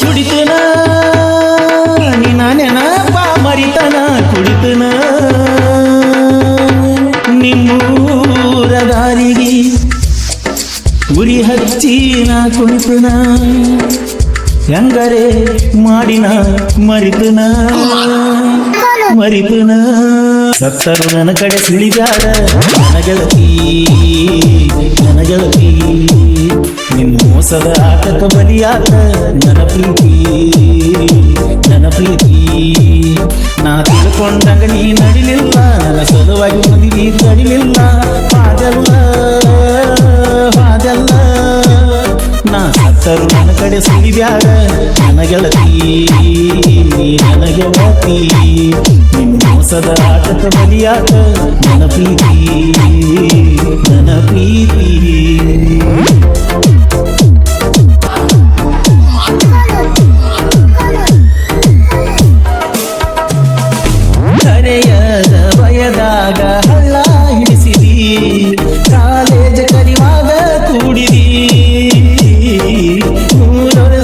ಕುಡಿತನ ನಿನ್ನ ನೆನಪ ಮರಿತನ, ಕುಡಿತನ. ನಿಮ್ಮೂರ ದಾರಿಗೆ ಉರಿ ಹಚ್ಚಿ ನಾ ಕುಳಿತನ ಹೆಂಗರೆ ಮಾಡಿನ ಮರಿತನ. ಮರಿತನ. ಸತ್ತರು ನನ್ನ ಕಡೆ ಸುಳಿದಾರ ನನಗೆಳತಿ ಗೆಳತಿ ಮೋಸದ ಆಟಕ ಬಲಿಯಾದ ನನ್ನ ಪ್ರೀತಿ ನನ್ನ ಪ್ರೀತಿ. ನಾ ತಿಳ್ಕೊಂಡಾಗ ನೀ ನಡಿಲಿಲ್ಲ, ನನ್ನ ಸಲುವಾಗಿ ಮದುವೆ ತಡಿಲಿಲ್ಲ. ಹಾಗಲ್ಲ ಹಾಗಲ್ಲ ನಾ ಸತ್ತರು ನನ್ನ ಕಡೆ ಸುಳಿಬ್ಯಾಡ ನನ್ನ ಗೆಳತಿ ನನ್ನ ಗೆಳತಿ ನಿನ್ನ ಮೋಸದ ಆಟಕ ಬಲಿಯಾಟ ನನ್ನ ಪ್ರೀತಿ ನನ್ನ ಪ್ರೀತಿ.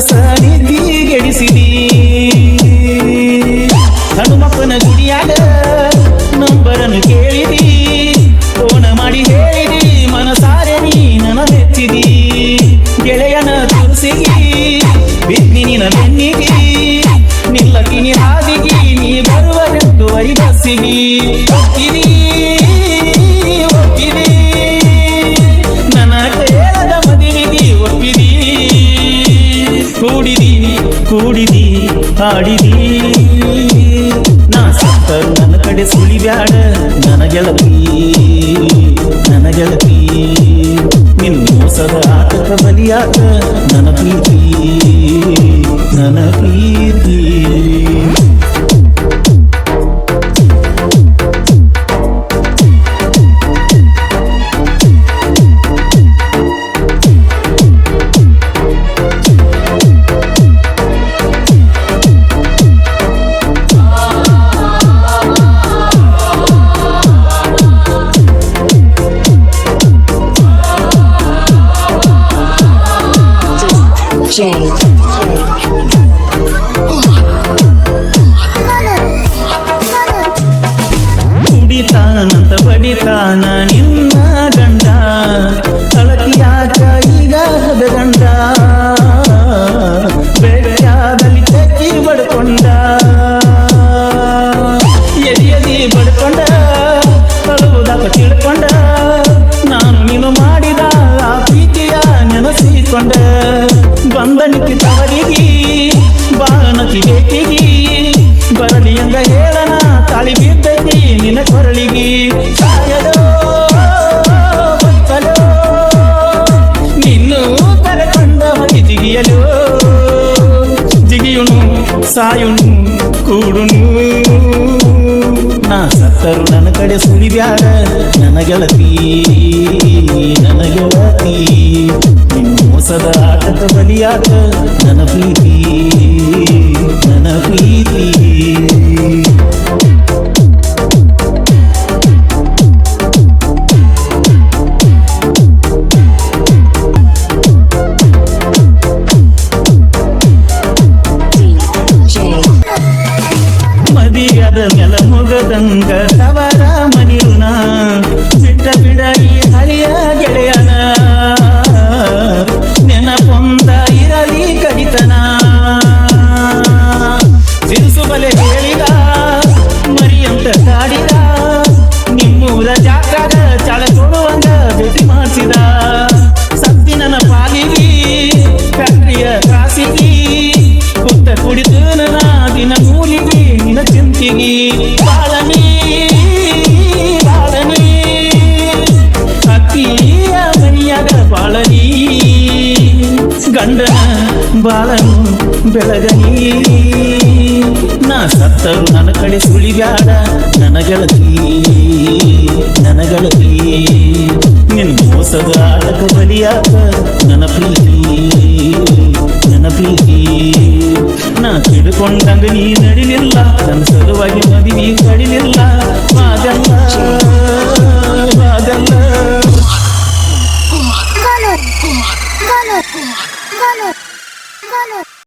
ಮೂರೊರಸ ನಿಧಿ ಗೆಡಿಸಿದಿ ಹನುಮಪ್ಪನ ಗುಡಿಯಾಗ ನಂಬರನ್ನು ಕೇಳಿದಿ. ಫೋನ ಮಾಡಿ ಹೇಳಿದಿ, ಮನಸಾರೆ ನೀ ನನ್ನ ಮೆಚ್ಚಿದಿ ಗೆಳೆಯನ ತುಳಸಿಗಿ ಬಿದ್ದಿ ಆಡಿದಿ ನಾ ಸತ್ತರು ನನ್ನ ಕಡೆ ಸುಳಿಬ್ಯಾಡ ನನ್ನ ಗೆಳತಿ ನಿನ್ನ ಮೋಸದ ಆತಕ ಬಲಿಯಾದ ನನ್ನ ಪ್ರೀತಿ ನನ್ನ ಪ್ರೀತಿ ಕುಡಿತಾನಂತ ಬಡಿತಾನ ನಿನ್ನ ನೆನಸಿಕೊಂಡ ಬಂದನಿಕ್ಕಿ ತವರಿಗೆ ಬಾಣತಿ ಬೇಕಿಗಿ ಬರಲಿ ಎಂದ ಹೇಳನ ತಾಳಿ ಬಿದ್ದೈತಿ ನಿನ್ನ ಕೊರಳಿಗಿ ಸಾಯಲೋ ಬದುಕಲೋ ನಿನ್ನು ಕರೆಕೊಂಡ ಹೊಗೆ ಜಿಗಿಯಲು ಜಿಗಿಯುನು ಸಾಯುನು ಕೂಡುನು ನಾ ಸತ್ತರು ನನ್ನ ಕಡೆ ಸುಳಿಬ್ಯಾಡ ನನ್ನ ಗೆಳತಿ ನನ್ನ ಗೆಳತಿ ನಿನ್ನ ಮೋಸದ ಆಟದ ಬಲಿಯಾದ ನನ್ನ ಪ್ರೀತಿ ನನ್ನ ಪ್ರೀತಿ. ಮುಗದಂಗ ತವರ ಮನಿರುನ ಬಿಟ್ಟ ಬಿಡ ಈ ಹಳಿಯ ಗೆಳೆಯನ. ನೆನಪೊಂದ ಇರಲಿ ಕಡಿತನ. ಸಿರಿಸು ಬಲೆ ಹೇಳಿದ, ಮರಿಯಂತ ಕಾಡಿದ, ನಿಮ್ಮೂರ ಜಾತ್ರಾಗ ಚಾಳ ಕೊಡುವಂಗ ಭೇಟಿ ಮಾಡಿಸಿದ. ಸತ್ತಿನ ಪಾಲಿಗಿ, ಫ್ಯಾಕ್ಟ್ರಿಯ ಕಾಸಿಗಿ ಕುತ್ತ ಕುಡಿದು ನನ್ನ ದಿನ ಮೂಲಿಗೆ ನಿನ್ನ ಚಿಂತಿಗಿ. ಬಾಳನು ಬೆಳಗಲಿ ನಾ. ಸತ್ತರು ನನ್ನ ಕಡೆ ಸುಳಿಬ್ಯಾಡ ನನಗಳಲ್ಲಿ ನನಗಳಲ್ಲಿ ನನ್ನ ಮೋಸದ ಆಟಕ ಬಲಿಯಾದ